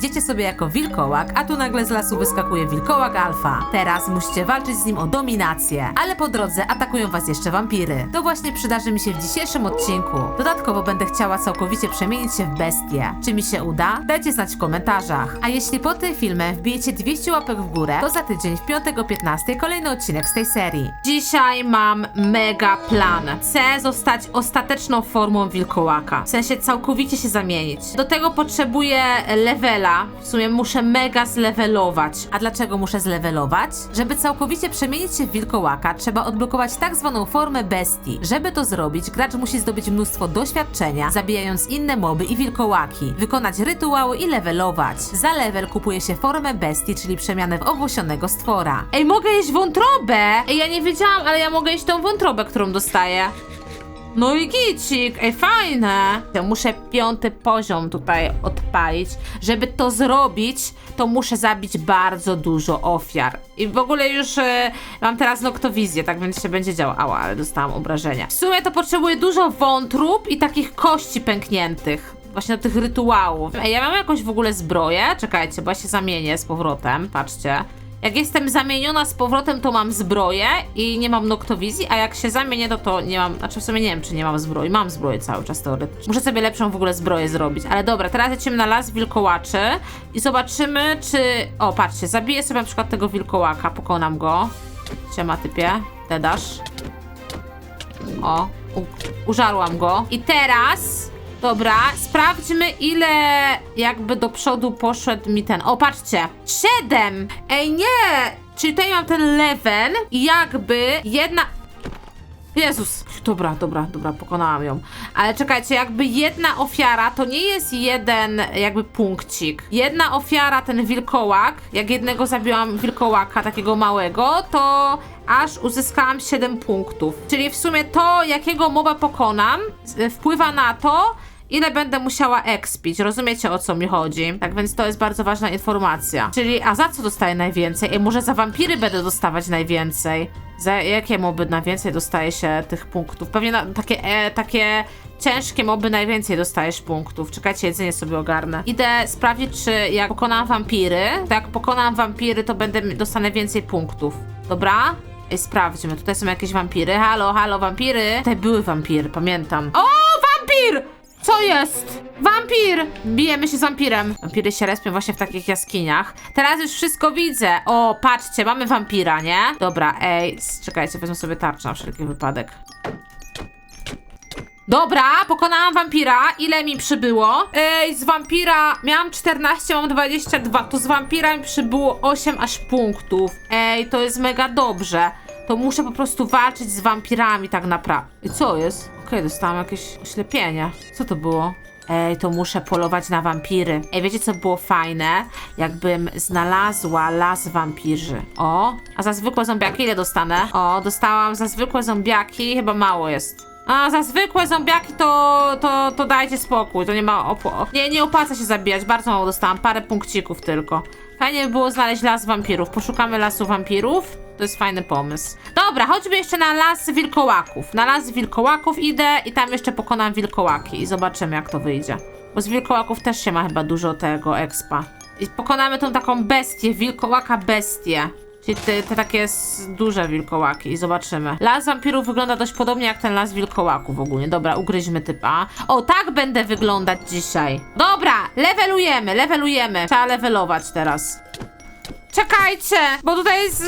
idziecie sobie jako wilkołak, a tu nagle z lasu wyskakuje wilkołak alfa. Teraz musicie walczyć z nim o dominację, ale po drodze atakują was jeszcze wampiry. To właśnie przydarzy mi się w dzisiejszym odcinku. Dodatkowo będę chciała całkowicie przemienić się w bestię. Czy mi się uda? Dajcie znać w komentarzach. A jeśli po tym filmie wbijecie 200 łapek w górę, to za tydzień w piątek o 15 kolejny odcinek z tej serii. Dzisiaj mam mega plan. Chcę zostać ostateczną formą wilkołaka. W sensie całkowicie się zamienić. Do tego potrzebuję levela. W sumie muszę mega zlevelować. A dlaczego muszę zlevelować? Żeby całkowicie przemienić się w wilkołaka, trzeba odblokować tak zwaną formę bestii. Żeby to zrobić, gracz musi zdobyć mnóstwo doświadczenia, zabijając inne moby i wilkołaki, wykonać rytuały i levelować. Za level kupuje się formę bestii, czyli przemianę w owłosionego stwora. Ej, mogę jeść wątrobę! Ej, ja nie wiedziałam, ale ja mogę jeść tą wątrobę, którą dostaję. No i gicik, ej fajne. Ja muszę piąty poziom tutaj odpalić. Żeby to zrobić, to muszę zabić bardzo dużo ofiar. I w ogóle już e, mam teraz noktowizję, tak więc się będzie działo. ale dostałam obrażenia. W sumie to potrzebuję dużo wątrób i takich kości pękniętych. Właśnie do tych rytuałów. Ej, ja mam jakąś w ogóle zbroję? Czekajcie, bo ja się zamienię z powrotem. Patrzcie. Jak jestem zamieniona z powrotem, to mam zbroję i nie mam noktowizji, a jak się zamienię, to to nie mam, znaczy w sumie nie wiem, czy nie mam zbroi. Mam zbroję cały czas teoretycznie. Muszę sobie lepszą w ogóle zbroję zrobić. Ale dobra, teraz lecimy na las wilkołaczy i zobaczymy, czy... O, patrzcie, zabiję sobie na przykład tego wilkołaka, pokonam go. Siema, typie. Dedasz. O, u, użarłam go. I teraz... Dobra, sprawdźmy ile jakby do przodu poszedł mi ten. O, patrzcie. Siedem! Ej, nie! Czyli tutaj mam ten level i jakby jedna... Jezus. Dobra, dobra, dobra, pokonałam ją. Ale czekajcie, jakby jedna ofiara to nie jest jeden jakby punkcik. Jedna ofiara, ten wilkołak, jak jednego zabiłam wilkołaka, takiego małego, to aż uzyskałam 7 punktów. Czyli w sumie to, jakiego moba pokonam, wpływa na to, ile będę musiała expić. Rozumiecie o co mi chodzi? Tak więc to jest bardzo ważna informacja. Czyli, a za co dostaję najwięcej? Ej, może za wampiry będę dostawać najwięcej? Za jakie moby najwięcej dostaje się tych punktów? Pewnie na, takie, e, takie ciężkie moby najwięcej dostajesz punktów. Czekajcie, jedzenie sobie ogarnę. Idę sprawdzić, czy jak pokonam wampiry, to jak pokonam wampiry, to będę dostanę więcej punktów. Dobra? Ej, sprawdźmy. Tutaj są jakieś wampiry. Halo, halo, wampiry. Tutaj były wampiry, pamiętam. O, wampir! Co jest? Wampir! Bijemy się z wampirem. Wampiry się respią właśnie w takich jaskiniach. Teraz już wszystko widzę. O, patrzcie, mamy wampira, nie? Dobra, ej, czekajcie, wezmę sobie tarczę na wszelki wypadek. Dobra, pokonałam wampira. Ile mi przybyło? Ej, z wampira miałam 14, mam 22. To z wampira mi przybyło 8 aż punktów. Ej, to jest mega dobrze. To muszę po prostu walczyć z wampirami tak naprawdę. I co jest? Okej, dostałam jakieś oślepienie. Co to było? Ej, to muszę polować na wampiry. Ej, wiecie co było fajne? Jakbym znalazła las wampirzy. O, a za zwykłe zombiaki ile dostanę? O, dostałam za zwykłe zombiaki, chyba mało jest. A za zwykłe zombiaki to, to, to dajcie spokój, to nie ma opło. Nie, nie opłaca się zabijać, bardzo mało dostałam, parę punkcików tylko. Fajnie by było znaleźć las wampirów. Poszukamy lasu wampirów. To jest fajny pomysł. Dobra, chodźmy jeszcze na las wilkołaków. Na las wilkołaków idę i tam jeszcze pokonam wilkołaki i zobaczymy jak to wyjdzie. Bo z wilkołaków też się ma chyba dużo tego expa. I pokonamy tą taką bestię, wilkołaka bestię. Czyli te, te takie duże wilkołaki i zobaczymy. Las wampirów wygląda dość podobnie jak ten las wilkołaków ogólnie. Dobra, ugryźmy typa. O, tak będę wyglądać dzisiaj. Dobra, levelujemy, levelujemy. Trzeba levelować teraz. Czekajcie, bo tutaj jest y,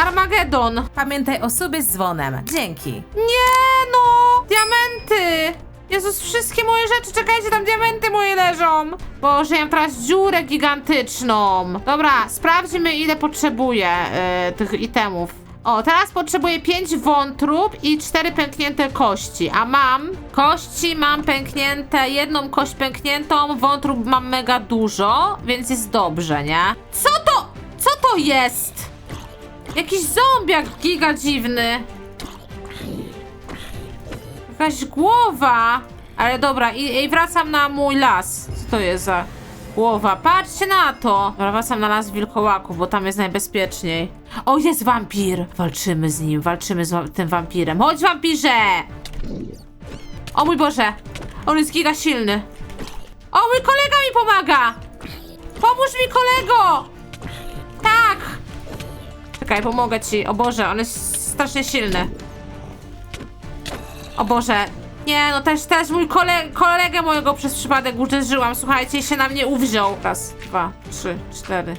Armagedon. Pamiętaj o sobie z dzwonem. Dzięki. Nie no, diamenty. Jezus, wszystkie moje rzeczy, czekajcie, tam diamenty moje leżą. Boże, ja mam teraz dziurę gigantyczną. Dobra, sprawdźmy ile potrzebuję y, tych itemów. O, teraz potrzebuję 5 wątrób i 4 pęknięte kości, a mam kości, mam pęknięte, jedną kość pękniętą, wątrób mam mega dużo, więc jest dobrze, nie? Co to? To jest? Jakiś zombiak giga dziwny. Jakaś głowa. Ale dobra, i, i wracam na mój las. Co to jest za głowa? Patrzcie na to. Dobra, wracam na las wilkołaków, bo tam jest najbezpieczniej. O, jest wampir. Walczymy z nim, walczymy z wa- tym wampirem. Chodź, wampirze! O mój Boże. On jest giga silny. O, mój kolega mi pomaga. mi kolego! Tak! Czekaj, pomogę ci. O Boże, on jest strasznie silny. O Boże. Nie, no też, też mój kole, kolegę mojego przez przypadek uderzyłam. Słuchajcie, się na mnie uwziął. Raz, dwa, trzy, cztery.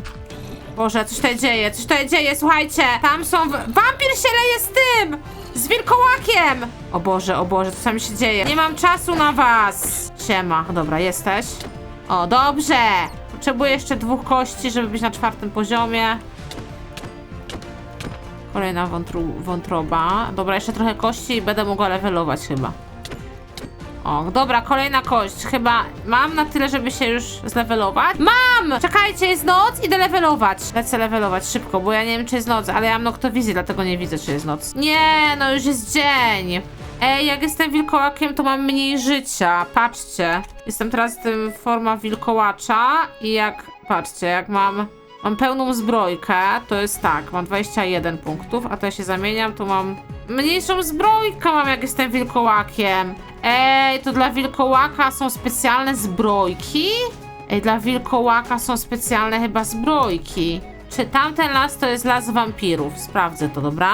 Boże, coś tutaj dzieje, coś tutaj dzieje, słuchajcie! Tam są... Wampir się leje z tym! Z wilkołakiem! O Boże, o Boże, co tam się dzieje? Nie mam czasu na was! Siema, dobra, jesteś? O, dobrze! Potrzebuję jeszcze dwóch kości, żeby być na czwartym poziomie. Kolejna wątru, wątroba. Dobra, jeszcze trochę kości i będę mogła levelować chyba. O, dobra, kolejna kość. Chyba mam na tyle, żeby się już zlevelować. Mam! Czekajcie, jest noc, idę levelować. Lecę levelować szybko, bo ja nie wiem, czy jest noc, ale ja mam noktowizję, dlatego nie widzę, czy jest noc. Nie, no już jest dzień. Ej, jak jestem wilkołakiem, to mam mniej życia. Patrzcie. Jestem teraz tym forma wilkołacza i jak, patrzcie, jak mam Mam pełną zbrojkę, to jest tak, mam 21 punktów, a to ja się zamieniam, to mam mniejszą zbrojkę mam jak jestem wilkołakiem. Ej, to dla wilkołaka są specjalne zbrojki? Ej, dla wilkołaka są specjalne chyba zbrojki. Czy tamten las to jest las wampirów? Sprawdzę to, dobra?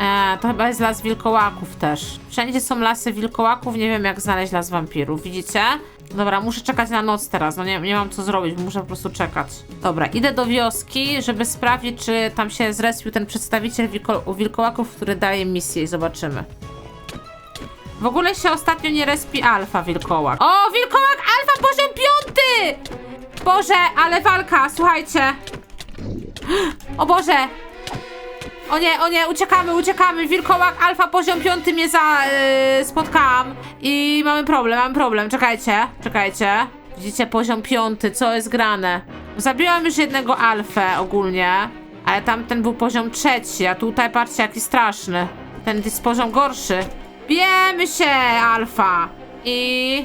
E, to chyba jest las wilkołaków też. Wszędzie są lasy wilkołaków, nie wiem jak znaleźć las wampirów, widzicie? Dobra, muszę czekać na noc teraz, no nie, nie mam co zrobić, muszę po prostu czekać. Dobra, idę do wioski, żeby sprawdzić, czy tam się zrespił ten przedstawiciel wilko wilkołaków, który daje misję i zobaczymy. W ogóle się ostatnio nie respi alfa wilkołak. O, wilkołak alfa poziom piąty! Boże, ale walka, słuchajcie. O Boże, o nie, o nie, uciekamy, uciekamy. Wilkołak alfa poziom piąty mnie za yy, spotkałam. I mamy problem, mamy problem. Czekajcie, czekajcie. Widzicie, poziom piąty, co jest grane? Zabiłam już jednego alfę ogólnie, ale tamten był poziom trzeci, a tutaj patrzcie, jaki straszny. Ten jest poziom gorszy. Bijemy się, alfa. I...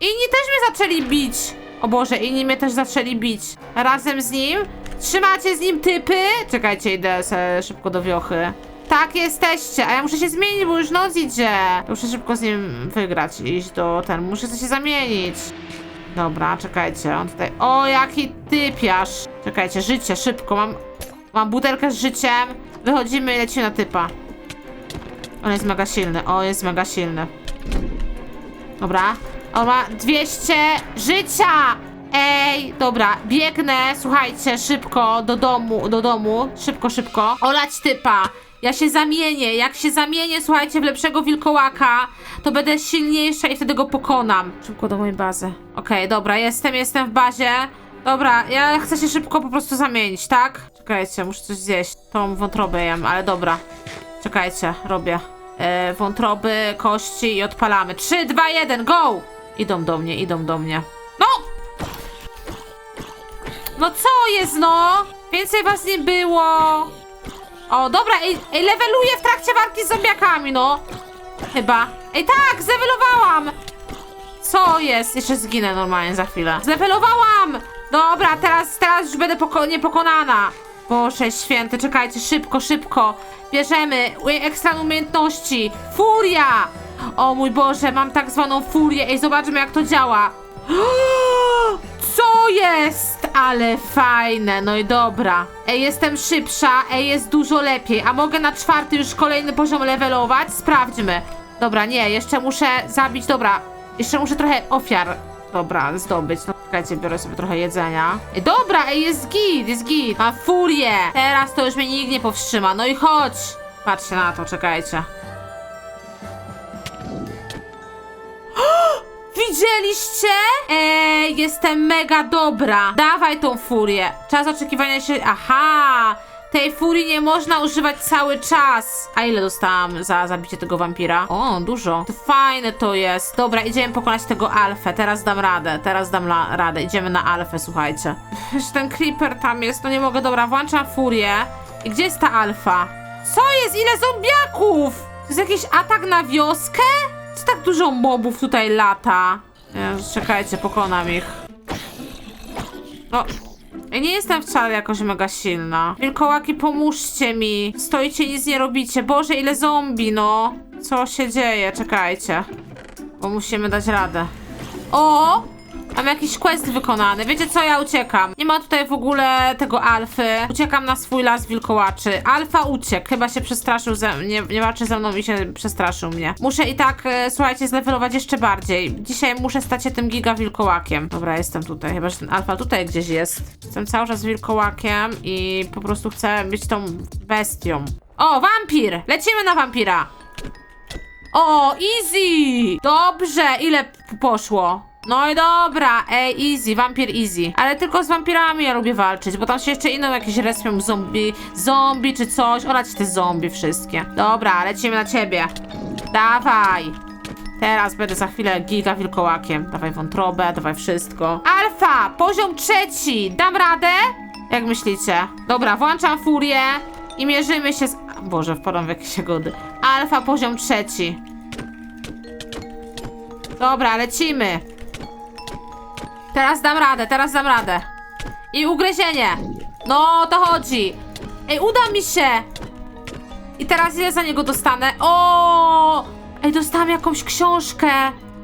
Inni też mnie zaczęli bić. O Boże, inni mnie też zaczęli bić. Razem z nim? Trzymacie z nim typy? Czekajcie, idę se szybko do wiochy. Tak, jesteście, a ja muszę się zmienić, bo już noc idzie. Muszę szybko z nim wygrać i iść do ten. Muszę się zamienić. Dobra, czekajcie, on tutaj... O, jaki typiarz. Czekajcie, życie, szybko, mam... Mam butelkę z życiem. Wychodzimy i lecimy na typa. On jest mega silny, o, jest mega silny. Dobra. On ma 200 życia! Ej, dobra, biegnę, słuchajcie, szybko do domu, do domu, szybko, szybko. Olać typa. Ja się zamienię, jak się zamienię, słuchajcie, w lepszego wilkołaka, to będę silniejsza i wtedy go pokonam. Szybko do mojej bazy. Okej, dobra, jestem, jestem w bazie. Dobra, ja chcę się szybko po prostu zamienić, tak? Czekajcie, muszę coś zjeść. Tą wątrobę jem, ale dobra. Czekajcie, robię. E, wątroby, kości i odpalamy. 3, 2, 1, go! Idą do mnie, idą do mnie. No! No co jest, no? Więcej was nie było. O, dobra, ej, ej leveluję w trakcie walki z zombiakami, no. Chyba. Ej, tak, zlewelowałam! Co jest? Jeszcze zginę normalnie za chwilę. Zlewelowałam! Dobra, teraz, teraz już będę poko niepokonana. Boże święty, czekajcie, szybko, szybko. Bierzemy ekstra umiejętności. Furia! O mój Boże, mam tak zwaną furię. Ej, zobaczmy jak to działa. Co jest? Ale fajne, no i dobra. Ej, jestem szybsza, ej, jest dużo lepiej. A mogę na czwarty już kolejny poziom levelować? Sprawdźmy. Dobra, nie, jeszcze muszę zabić, dobra. Jeszcze muszę trochę ofiar, dobra, zdobyć. No, czekajcie, biorę sobie trochę jedzenia. Ej, dobra, ej, jest git, jest git. Mam furię. Teraz to już mnie nikt nie powstrzyma. No i chodź. Patrzcie na to, czekajcie. Widzieliście? Ej, jestem mega dobra. Dawaj tą furię. Czas oczekiwania się. Aha! Tej furii nie można używać cały czas. A ile dostałam za zabicie tego wampira? O, dużo. To fajne to jest. Dobra, idziemy pokonać tego alfę. Teraz dam radę. Teraz dam radę. Idziemy na alfę, słuchajcie. Jeszcze ten creeper tam jest. No nie mogę. Dobra, włączam furię. I gdzie jest ta alfa? Co jest? Ile zombiaków? To jest jakiś atak na wioskę? Tak dużo mobów tutaj lata? Jezu, czekajcie, pokonam ich. No, ja nie jestem wcale jakoś mega silna. Wilkołaki, pomóżcie mi. Stoicie, nic nie robicie. Boże, ile zombie, no. Co się dzieje? Czekajcie. Bo musimy dać radę. O! Mam jakiś quest wykonany. Wiecie co, ja uciekam. Nie ma tutaj w ogóle tego alfy. Uciekam na swój las wilkołaczy. Alfa uciekł. Chyba się przestraszył ze nie, walczy ze mną i się przestraszył mnie. Muszę i tak, e, słuchajcie, zlevelować jeszcze bardziej. Dzisiaj muszę stać się tym giga wilkołakiem. Dobra, jestem tutaj. Chyba, że ten alfa tutaj gdzieś jest. Jestem cały czas wilkołakiem i po prostu chcę być tą bestią. O, wampir! Lecimy na wampira! O, easy! Dobrze, ile poszło? No i dobra, ej, easy, wampir easy. Ale tylko z wampirami ja lubię walczyć, bo tam się jeszcze inną jakieś respią zombie, zombie czy coś. Olać te zombie wszystkie. Dobra, lecimy na ciebie. Dawaj. Teraz będę za chwilę giga wilkołakiem. Dawaj wątrobę, dawaj wszystko. Alfa, poziom trzeci. Dam radę? Jak myślicie? Dobra, włączam furię i mierzymy się z... Boże, wpadam w jakieś jagody. Alfa, poziom trzeci. Dobra, lecimy. Teraz dam radę, teraz dam radę. I ugryzienie. No, o to chodzi. Ej, uda mi się. I teraz ile za niego dostanę? O! Ej, dostałam jakąś książkę.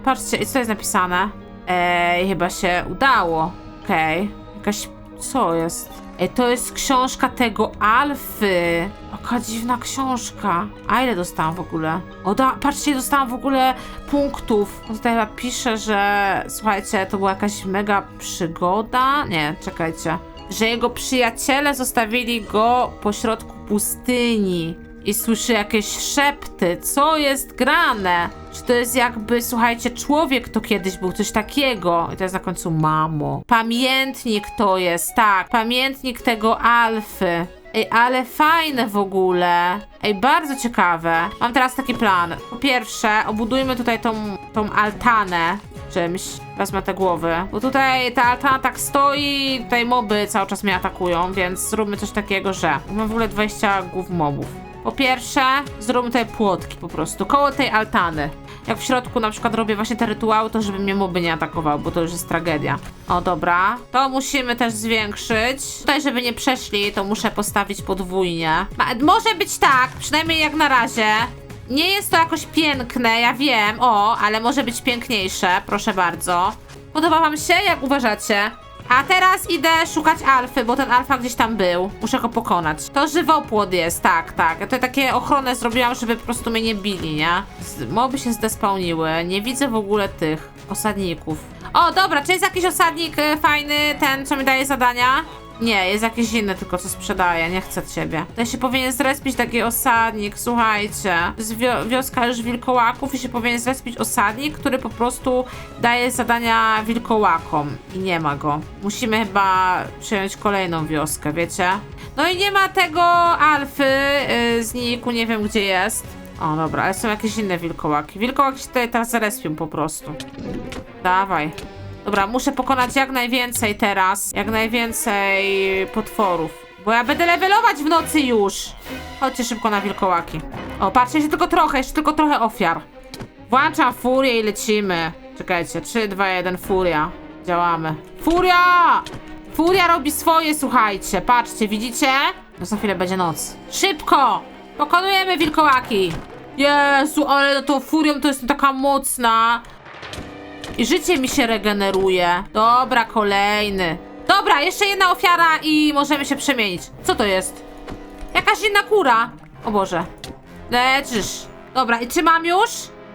Patrzcie, co jest napisane? Ej, chyba się udało. Okej. Jakaś... Co jest? Ej, to jest książka tego Alfy. Jaka dziwna książka. A ile dostałam w ogóle? O, da, patrzcie, dostałam w ogóle punktów. Tutaj chyba pisze, że słuchajcie, to była jakaś mega przygoda. Nie, czekajcie. Że jego przyjaciele zostawili go pośrodku pustyni. I słyszy jakieś szepty. Co jest grane? Czy to jest jakby, słuchajcie, człowiek to kiedyś był coś takiego? I to jest na końcu mamo. Pamiętnik to jest, tak. Pamiętnik tego Alfy. Ej, ale fajne w ogóle. Ej, bardzo ciekawe. Mam teraz taki plan. Po pierwsze, obudujmy tutaj tą, tą altanę czymś. Wezmę te głowy. Bo tutaj ta altana tak stoi tutaj moby cały czas mnie atakują, więc zróbmy coś takiego, że mam w ogóle 20 głów mobów. Po pierwsze, zróbmy tutaj płotki po prostu, koło tej altany. Jak w środku na przykład robię właśnie te rytuały, to żeby mnie moby nie atakowały, bo to już jest tragedia. O, dobra. To musimy też zwiększyć. Tutaj, żeby nie przeszli, to muszę postawić podwójnie. Ma, może być tak, przynajmniej jak na razie. Nie jest to jakoś piękne, ja wiem, o, ale może być piękniejsze, proszę bardzo. Podoba wam się? Jak uważacie? A teraz idę szukać alfy, bo ten alfa gdzieś tam był. Muszę go pokonać. To żywopłot jest, tak, tak. Ja tutaj takie ochronę zrobiłam, żeby po prostu mnie nie bili, nie? Moby się zdespałniły. Nie widzę w ogóle tych osadników. O, dobra, czy jest jakiś osadnik y, fajny, ten, co mi daje zadania? Nie, jest jakiś inny tylko, co sprzedaje. Nie chcę ciebie. To się powinien zrespić taki osadnik, słuchajcie. Wioska już wilkołaków i się powinien zrespić osadnik, który po prostu daje zadania wilkołakom. I nie ma go. Musimy chyba przejąć kolejną wioskę, wiecie? No i nie ma tego alfy yy, z Niku, nie wiem gdzie jest. O, dobra, ale są jakieś inne wilkołaki. Wilkołaki się tutaj teraz zarespią po prostu. Dawaj. Dobra, muszę pokonać jak najwięcej teraz. Jak najwięcej potworów. Bo ja będę levelować w nocy już. Chodźcie szybko na wilkołaki. O, patrzcie, jeszcze tylko trochę, jeszcze tylko trochę ofiar. Włączam furię i lecimy. Czekajcie, 3, 2, 1, furia. Działamy. Furia! Furia robi swoje, słuchajcie. Patrzcie, widzicie? No za chwilę będzie noc. Szybko! Pokonujemy wilkołaki. Jezu, ale tą furią to jest taka mocna. I życie mi się regeneruje. Dobra, kolejny. Dobra, jeszcze jedna ofiara i możemy się przemienić. Co to jest? Jakaś inna kura. O Boże. Leczysz. Dobra, i czy mam już?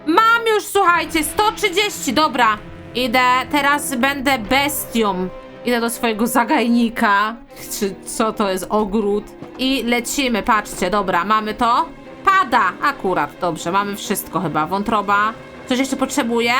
Mam już, słuchajcie, 130, dobra. Idę, teraz będę bestią. Idę do swojego zagajnika. Czy co to jest? Ogród. I lecimy, patrzcie, dobra, mamy to. Pada, akurat, dobrze, mamy wszystko chyba. Wątroba. Coś jeszcze potrzebuję?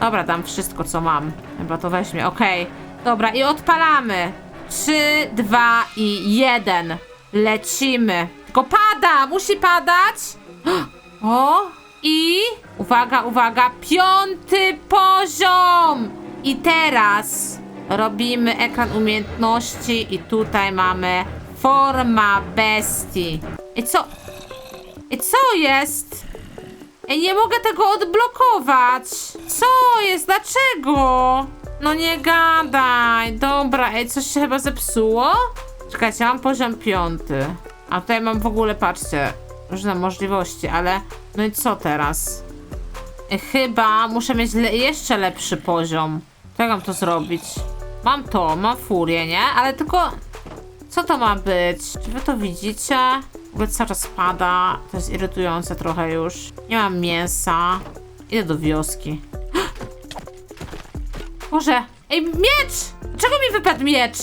Dobra, dam wszystko, co mam. Chyba to weźmie, okej. Dobra, i odpalamy. Trzy, dwa i jeden. Lecimy. Tylko pada, musi padać. O, i uwaga, uwaga, piąty poziom. I teraz robimy ekran umiejętności i tutaj mamy forma bestii. I co? I co jest? Ej, nie mogę tego odblokować. Co jest? Dlaczego? No nie gadaj. Dobra, ej, coś się chyba zepsuło? Czekajcie, mam poziom piąty. A tutaj mam w ogóle, patrzcie, różne możliwości, ale... No i co teraz? Ej, chyba muszę mieć le jeszcze lepszy poziom. Jak mam to zrobić? Mam to, mam furię, nie? Ale tylko... Co to ma być? Czy wy to widzicie? W ogóle cały czas spada. To jest irytujące trochę już. Nie mam mięsa. Idę do wioski. Boże! Ej, miecz! Czego mi wypadł miecz?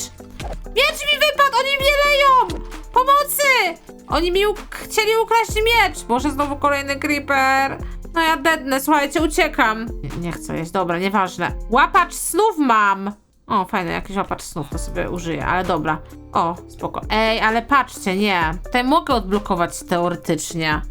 Miecz mi wypadł! Oni mnie leją! Pomocy! Oni mi uk- chcieli ukraść miecz! Boże, znowu kolejny creeper! No ja dednę, słuchajcie, uciekam. Nie, nie chcę jeść, dobra, nieważne. Łapacz snów mam! O, fajny, jakiś łapacz snów, to sobie użyję, ale dobra. O, spoko. Ej, ale patrzcie, nie. Tutaj mogę odblokować teoretycznie.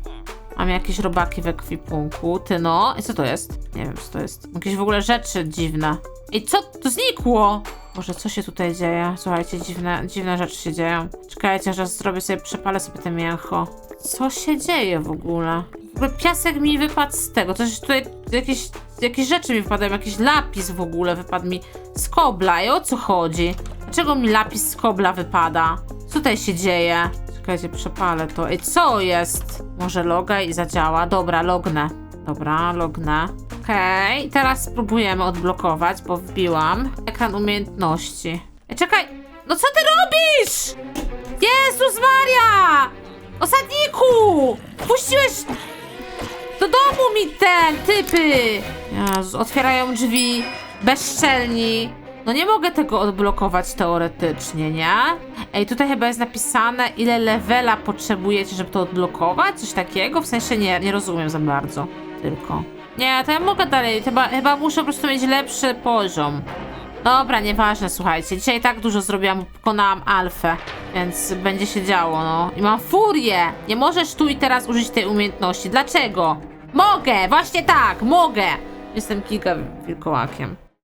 Mam jakieś robaki w ekwipunku. Ty no. I co to jest? Nie wiem, co to jest. Jakieś w ogóle rzeczy dziwne. Ej, co? To znikło! Boże, co się tutaj dzieje? Słuchajcie, dziwne, dziwne rzeczy się dzieją. Czekajcie, że zrobię sobie, przepalę sobie te mięcho. Co się dzieje w ogóle? W ogóle piasek mi wypadł z tego. Coś tutaj, jakieś, jakieś rzeczy mi wypadają. Jakiś lapis w ogóle wypadł mi z kobla. I o co chodzi? Dlaczego mi lapis z kobla wypada? Co tutaj się dzieje? Czekajcie, przepalę to. Ej, co jest? Może logaj i zadziała. Dobra, lognę. Dobra, lognę. Okej, teraz spróbujemy odblokować, bo wbiłam ekran umiejętności. Ej, czekaj! No co ty robisz? Jezus Maria! Osadniku! Puściłeś do domu mi ten, typy! Jezu, otwierają drzwi, bezczelni. No nie mogę tego odblokować teoretycznie, nie? Ej, tutaj chyba jest napisane, ile levela potrzebujecie, żeby to odblokować? Coś takiego? W sensie nie, nie rozumiem za bardzo. Tylko. Nie, to ja mogę dalej. Chyba, chyba muszę po prostu mieć lepszy poziom. Dobra, nieważne, słuchajcie. Dzisiaj tak dużo zrobiłam, pokonałam alfę, więc będzie się działo, no. I mam furię! Nie możesz tu i teraz użyć tej umiejętności. Dlaczego? Mogę! Właśnie tak! Mogę! Jestem giga wilkołakiem.